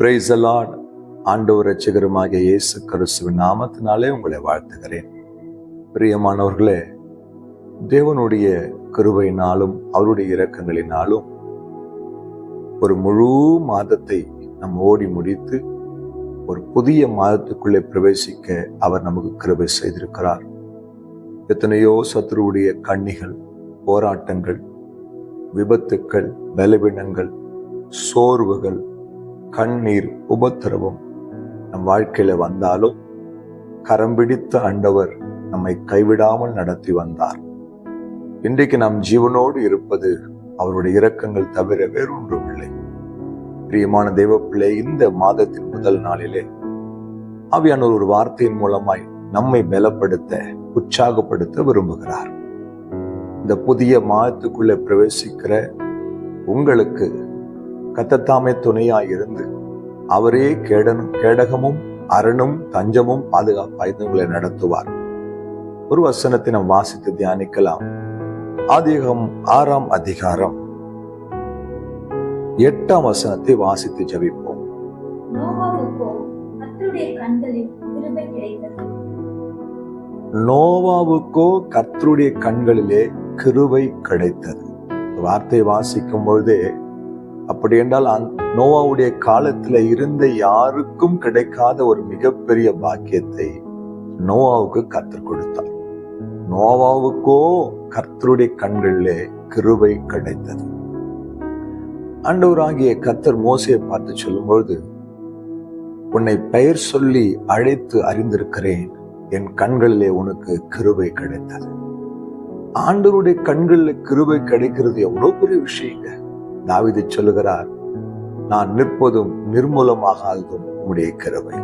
Price ஆண்டவர் ரட்சகருமாகிய இயேசு கிறிஸ்துவின் நாமத்தினாலே உங்களை வாழ்த்துகிறேன். பிரியமானவர்களே தேவனுடைய கிருபையினாலும் அவருடைய இரக்கங்களினாலும் ஒரு முழு மாதத்தை நம் ஓடி முடித்து ஒரு புதிய மாதத்துக்குள்ளே பிரவேசிக்க அவர் நமக்கு கிருபை செய்திருக்கிறார். எத்தனையோ சத்ருவுடைய கண்ணிகள் போராட்டங்கள் விபத்துக்கள் பலவீனங்கள் சோர்வுகள் கண்ணீர் உபத்திரவம். நம் வாழ்க்கையில வந்தாலும் கரம் பிடித்த ஆண்டவர் நம்மை கைவிடாமல் நடத்தி வந்தார். இன்றைக்கு நாம் ஜீவனோடு இருப்பது அவருடைய இரக்கங்கள் தவிர வேறொன்றும் இல்லை பிரியமான தெய்வப்பிள்ளை இந்த மாதத்தின் முதல் நாளிலே ஆவியானவர் ஒரு வார்த்தையின் மூலமாய் நம்மை பலப்படுத்த உற்சாகப்படுத்த விரும்புகிறார். இந்த புதிய மாதத்துக்குள்ளே பிரவேசிக்கிற உங்களுக்கு கத்தத்தாமே துணையாய் இருந்து அவரே கேடனும் கேடகமும் அரணும் தஞ்சமும் பாதுகாப்பாய் உங்களை நடத்துவார். ஒரு வசனத்தை நாம் வாசித்து தியானிக்கலாம். ஆதிகம் ஆறாம் அதிகாரம். எட்டாம் வசனத்தை வாசித்து ஜபிப்போம். நோவாவுக்கோ கர்த்தருடைய கண்களில் கிருபை கிடைத்தது. வார்த்தையை வாசிக்கும் பொழுதே அப்படி என்றால் நோவாவுடைய காலத்துல இருந்த யாருக்கும் கிடைக்காத ஒரு மிகப்பெரிய பாக்கியத்தை நோவாவுக்கு கர்த்தர் கொடுத்தார். நோவாவுக்கோ கர்த்தருடைய கண்களிலே கிருபை கிடைத்தது. ஆண்டவராகிய கர்த்தர் மோசையை பார்த்து சொல்லும்போது உன்னை பெயர் சொல்லி அழைத்து அறிந்திருக்கிறேன். என் கண்களிலே உனக்கு கிருபை கிடைத்தது. ஆண்டவருடைய கண்களில் கிருபை கிடைக்கிறது எவ்வளவு பெரிய விஷயங்க. தாவிது சொல்லுகிறார் நான் நிற்பதும் நிர்மூலமாகாததும் உம்முடைய கிருபை.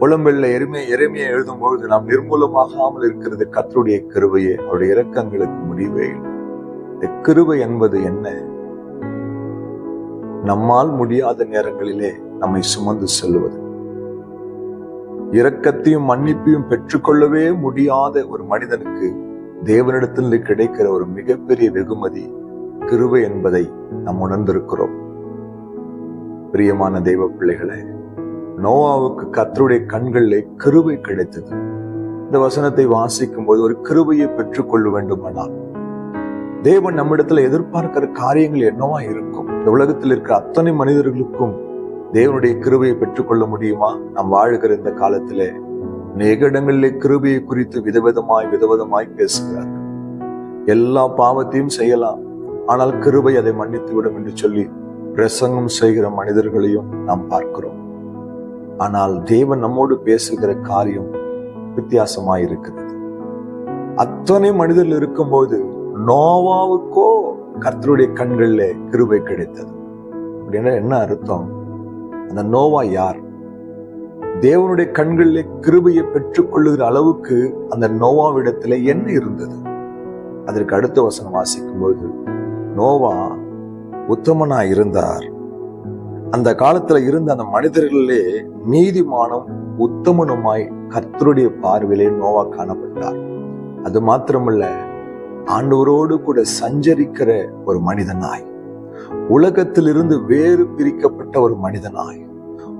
புலம்பெல்ல எருமையை எருமையை எழுதும் பொழுது நாம் நிர்மூலமாகாமல் இருக்கிறது கத்தருடைய கிருபையே. அவருடைய இரக்கங்களுக்கு முடிவே இல்லை. இந்த கிருபை என்பது என்ன? நம்மால் முடியாத நேரங்களிலே நம்மை சுமந்து செல்வது இரக்கத்தையும் மன்னிப்பையும் பெற்றுக்கொள்ளவே முடியாத ஒரு மனிதனுக்கு தேவனிடத்தில் கிடைக்கிற ஒரு மிகப்பெரிய வெகுமதி கிருபை என்பதை நாம் உணர்ந்திருக்கிறோம். பிரியமான தெய்வ பிள்ளைகளே நோவாவுக்கு கத்தருடைய கண்களிலே கிருபை கிடைத்தது. இந்த வசனத்தை வாசிக்கும் போது ஒரு கிருபையை பெற்றுக்கொள்ள வேண்டுமானால் தேவன் நம்மிடத்துல எதிர்பார்க்கிற காரியங்கள் என்னவா இருக்கும்? இந்த உலகத்தில் இருக்கிற அத்தனை மனிதர்களுக்கும் தேவனுடைய கிருபையை பெற்றுக்கொள்ள முடியுமா? நாம் வாழுகிற இந்த காலத்திலே அநேக இடங்களிலே கிருபையை குறித்து விதவிதமாய் விதவிதமாய் பேசுகிறார்கள். எல்லா பாவத்தையும் செய்யலாம். ஆனால் கிருபை அதை மன்னித்து விடும் என்று சொல்லி பிரசங்கம் செய்கிற மனிதர்களையும் நாம் பார்க்கிறோம். ஆனால் தேவன் நம்மோடு பேசுகிற காரியம் வித்தியாசமாயிருக்கிறது. அத்தனை மனிதர்கள் இருக்கும்போது நோவாவுக்கோ கர்த்தருடைய கண்களில் கிருபை கிடைத்தது. அப்படின்னா என்ன அர்த்தம்? அந்த நோவா யார்? தேவனுடைய கண்களிலே கிருபையை பெற்றுக்கொள்ளுகிற அளவுக்கு அந்த நோவாவிடத்துல என்ன இருந்தது? அதற்கு அடுத்த வசனம் வாசிக்கும் போது நோவா உத்தமனா இருந்தார் அந்த காலத்துல இருந்த அந்த மனிதர்களிலே நீதிமானம் உத்தமனுமாய் கர்த்தருடைய பார்வையிலே நோவா காணப்பட்டார். அது மாத்திரமல்ல ஆண்டவரோடு கூட சஞ்சரிக்கிற ஒரு மனிதனாய் உலகத்திலிருந்து வேறு பிரிக்கப்பட்ட ஒரு மனிதனாய்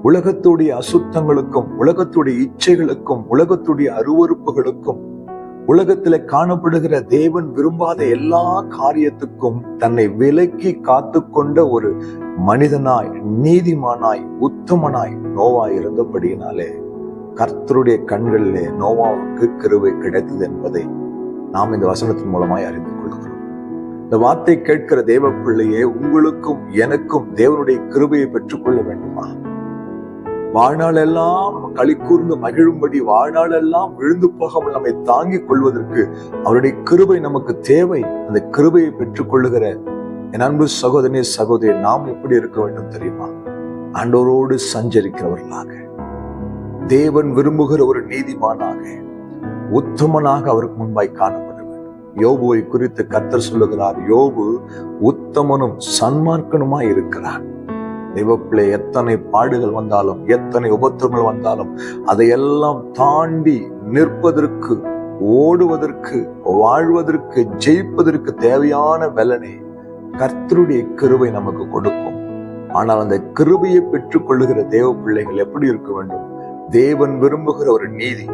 உலகத்துடைய அசுத்தங்களுக்கும் உலகத்துடைய இச்சைகளுக்கும் உலகத்துடைய அருவறுப்புகளுக்கும் உலகத்தில் காணப்படுகிற தேவன் விரும்பாத எல்லா காரியத்துக்கும் தன்னை விலக்கி காத்து கொண்ட ஒரு மனிதனாய் நீதிமானாய் உத்தமனாய் நோவா இருந்தபடியினாலே கர்த்தருடைய கண்களிலே நோவாவுக்கு கிருவை கிடைத்தது என்பதை நாம் இந்த வசனத்தின் மூலமாய் அறிந்து கொள்கிறோம். இந்த வார்த்தை கேட்கிற தேவ பிள்ளையே உங்களுக்கும் எனக்கும் தேவனுடைய கிருபையை பெற்றுக்கொள்ள வேண்டுமா? வாழ்நாளெல்லாம் நம்ம களி கூர்ந்து மகிழும்படி வாழ்நாளெல்லாம் விழுந்து போகாமல் நம்மை தாங்கிக் கொள்வதற்கு அவருடைய கிருபை நமக்கு தேவை. அந்த கிருபையை பெற்றுக்கொள்ளுகிற என் அன்பு சகோதரனே சகோதரி நாம் எப்படி இருக்க வேண்டும் தெரியுமா? ஆண்டோரோடு சஞ்சரிக்கிறவர்களாக. தேவன் விரும்புகிற ஒரு நீதிமானாக உத்தமனாக அவருக்கு முன்பாய் காணப்பட வேண்டும். யோபுவை குறித்து கத்தர் சொல்லுகிறார் யோபு உத்தமனும் சன்மார்க்கனுமாய் இருக்கிறான் தெய்வப்பிள்ளை எத்தனை பாடுகள் வந்தாலும் எத்தனை உபத்திரங்கள் வந்தாலும் அதையெல்லாம் தாண்டி நிற்பதற்கு ஓடுவதற்கு வாழ்வதற்கு ஜெயிப்பதற்கு தேவையான பலனை கர்த்தருடைய கிருபை நமக்கு கொடுக்கும். ஆனால் அந்த கிருபையை பெற்றுக் கொள்ளுகிற தேவ பிள்ளைகள் எப்படி இருக்க வேண்டும்? தேவன் விரும்புகிற ஒரு நீதி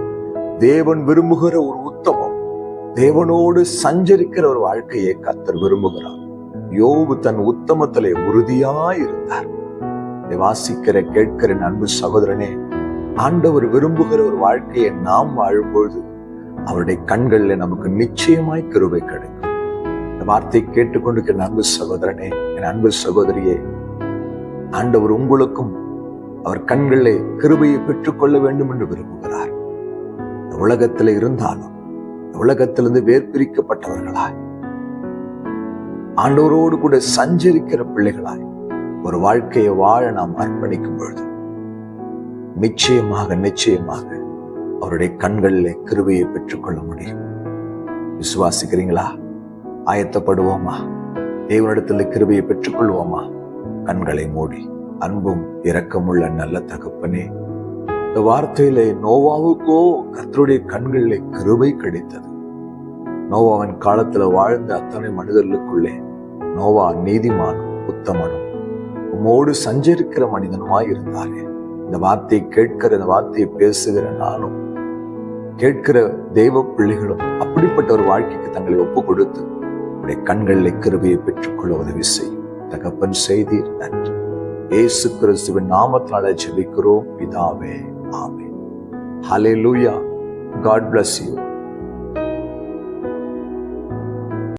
தேவன் விரும்புகிற ஒரு உத்தமம் தேவனோடு சஞ்சரிக்கிற ஒரு வாழ்க்கையை கத்தர் விரும்புகிறார். யோபு தன் உத்தமத்திலே உறுதியாய் இருந்தார். இதை வாசிக்கிற கேட்கிற அன்பு சகோதரனே ஆண்டவர் விரும்புகிற ஒரு வாழ்க்கையை நாம் வாழும்பொழுது அவருடைய கண்களில் நமக்கு நிச்சயமாய் கிருபை கிடைக்கும். இந்த வார்த்தை கேட்டுக்கொண்டு அன்பு சகோதரனே என் அன்பு சகோதரியே ஆண்டவர் உங்களுக்கும் அவர் கண்களே கிருபையை பெற்றுக்கொள்ள வேண்டும் என்று விரும்புகிறார். உலகத்தில் இருந்தாலும் இந்த உலகத்திலிருந்து வேர்பிரிக்கப்பட்டவர்களாய் ஆண்டவரோடு கூட சஞ்சரிக்கிற பிள்ளைகளாய் ஒரு வாழ்க்கையை வாழ நாம் அர்ப்பணிக்கும் பொழுது நிச்சயமாக நிச்சயமாக அவருடைய கண்களிலே கிருபையை பெற்றுக்கொள்ள முடியும். விசுவாசிக்கிறீங்களா? ஆயத்தப்படுவோமா? தேவனிடத்தில் கிருபையை பெற்றுக்கொள்வோமா? கண்களை மூடி அன்பும் இரக்கமுள்ள நல்ல தகப்பனே இந்த வார்த்தையிலே நோவாவுக்கோ கத்தருடைய கண்களிலே கிருபை கிடைத்தது. நோவாவின் காலத்துல வாழ்ந்த அத்தனை மனிதர்களுக்குள்ளே நோவா நீதிமானும் உத்தமனும் உம்மோடு சஞ்சரிக்கிற மனிதனுமாய் இருந்தாரே. இந்த வார்த்தையை கேட்கிற இந்த வார்த்தையை பேசுகிற நானும் கேட்கிற தெய்வ பிள்ளைகளும் அப்படிப்பட்ட ஒரு வாழ்க்கைக்கு தங்களை ஒப்பு கொடுத்து உடைய கண்களில் கிருபையை பெற்றுக்கொள்ள உதவி செய்யும். தகப்பன் செய்தீர். நன்றி. ஏசு கிறிஸ்துவின் நாமத்தினால ஜெபிக்கிறோம். பிதாவே ஆமே ஹலே லூயா காட் பிளஸ் யூ